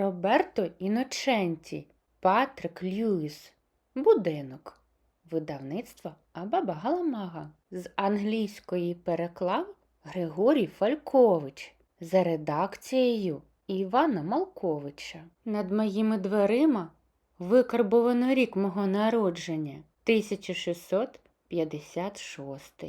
Роберто Іноченті, Патрик Льюіс. Будинок. Видавництво Абаба Галамага. З англійської переклав Григорій Фалькович за редакцією Івана Малковича. Над моїми дверима викарбовано рік мого народження 1656.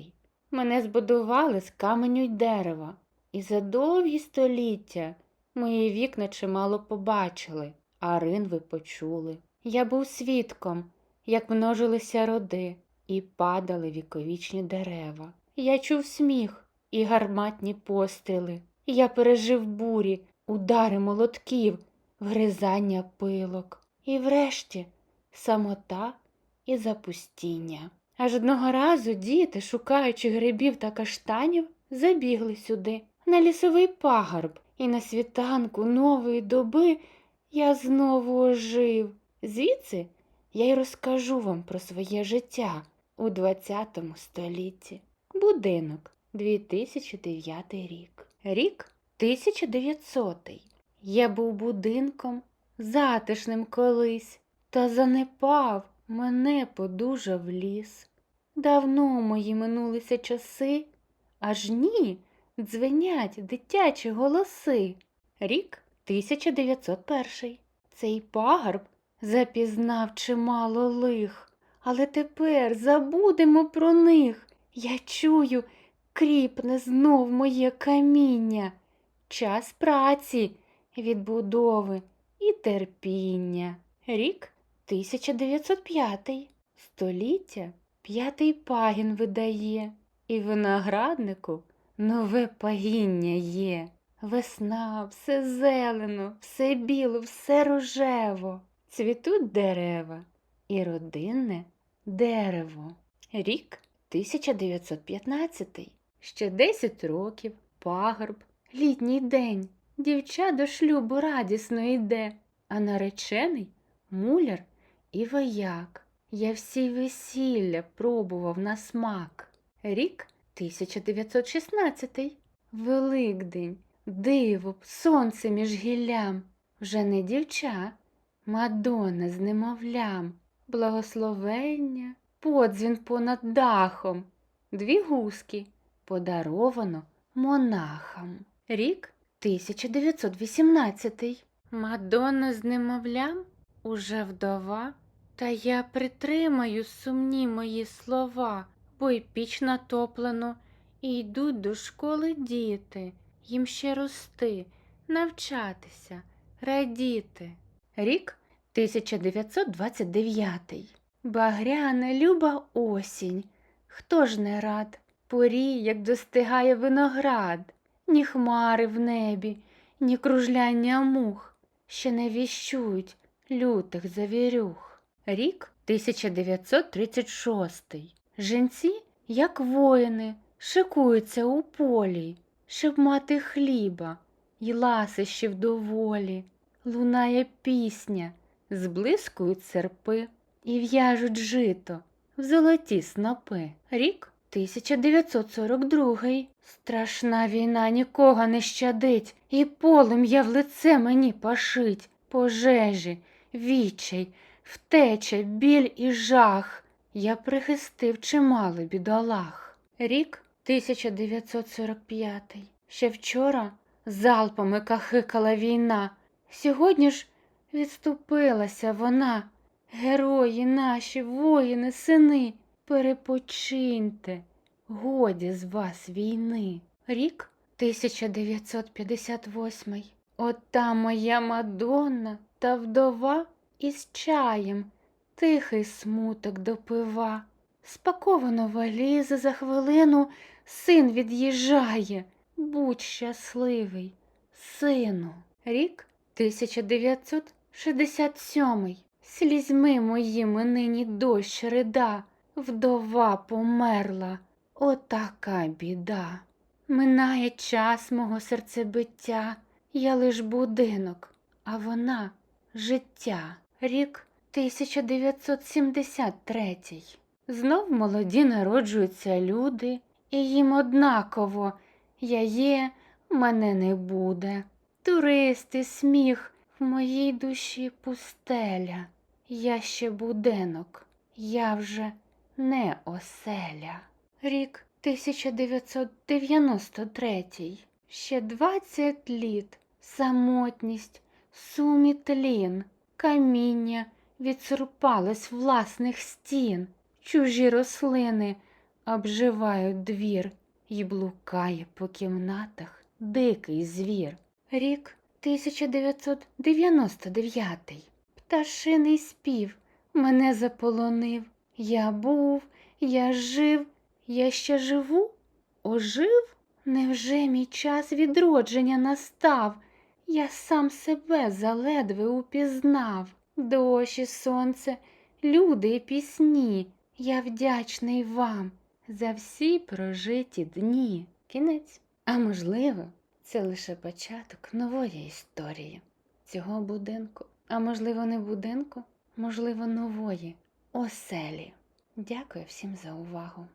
Мене збудували з каменю й дерева, і за довгі століття мої вікна чимало побачили, а ринви почули. Я був свідком, як множилися роди і падали віковічні дерева. Я чув сміх і гарматні постріли. Я пережив бурі, удари молотків, вгризання пилок. І врешті самота і запустіння. Аж одного разу діти, шукаючи грибів та каштанів, забігли сюди, на лісовий пагорб, і на світанку нової доби я знову ожив. Звідси я й розкажу вам про своє життя у ХХ столітті. Будинок 2009 рік. Рік 1900. Я був будинком затишним колись, та занепав, мене подужав ліс. Давно мої минулися часи, аж ні, дзвенять дитячі голоси. Рік 1901. Цей пагорб запізнав чимало лих, але тепер забудемо про них. Я чую, кріпне знов моє каміння, час праці, відбудови і терпіння. Рік 1905. Століття п'ятий пагін видає, і винограднику нове пагіння є. Весна, все зелено, все біло, все рожево. Цвітуть дерева і родинне дерево. Рік 1915. Ще 10 років, пагорб, літній день. Дівча до шлюбу радісно йде, а наречений муляр і вояк. Я всі весілля пробував на смак. Рік 1916. Великдень, диво, сонце між гіллям. Вже не дівча, Мадонна з немовлям, благословення, подзвін понад дахом, дві гуски подаровано монахам. Рік 1918. Мадонна з немовлям уже вдова, та я притримаю сумні мої слова, бо й піч натоплено, і йдуть до школи діти, їм ще рости, навчатися, радіти. Рік 1929. Багряна люба осінь. Хто ж не рад? Порій, як достигає виноград, ні хмари в небі, ні кружляння мух, ще не віщують лютих завірюх. Рік 1936. Женці, як воїни, шикуються у полі, щоб мати хліба й ласощів доволі. Лунає пісня, зблискують серпи і в'яжуть жито в золоті снопи. Рік 1942. Страшна війна нікого не щадить, і полум'я в лице мені пашить, пожежі, відчай, втеча, біль і жах. Я прихистив чимало бідолах. Рік 1945. Ще вчора залпами кахикала війна. Сьогодні ж відступилася вона. Герої наші, воїни, сини, перепочиньте, годі з вас війни. Рік 1958. Ота моя Мадонна та вдова із чаєм, тихий смуток допива. Спаковано валізи за хвилину, син від'їжджає. Будь щасливий, сину. Рік 1967. Слізьми моїми нині дощ рида, вдова померла, отака біда. Минає час мого серцебиття, я лиш будинок, а вона життя. Рік 1973. Знов молоді народжуються люди, і їм однаково я є, мене не буде. Туристи, сміх, В моїй душі пустеля, я ще будинок, я вже не оселя. Рік 1993. Ще двадцять літ, самотність, сумітлін, каміння відсурпалось власних стін, чужі рослини обживають двір і блукає по кімнатах дикий звір. Рік 1999. Пташиний спів мене заполонив. Я був, я жив, я ще живу? Ожив? Невже мій час відродження настав? Я сам себе заледве упізнав. Дощ і сонце, люди і пісні. Я вдячний вам за всі прожиті дні. Кінець. А можливо, це лише початок нової історії цього будинку. А можливо, не будинку, можливо, нової оселі. Дякую всім за увагу.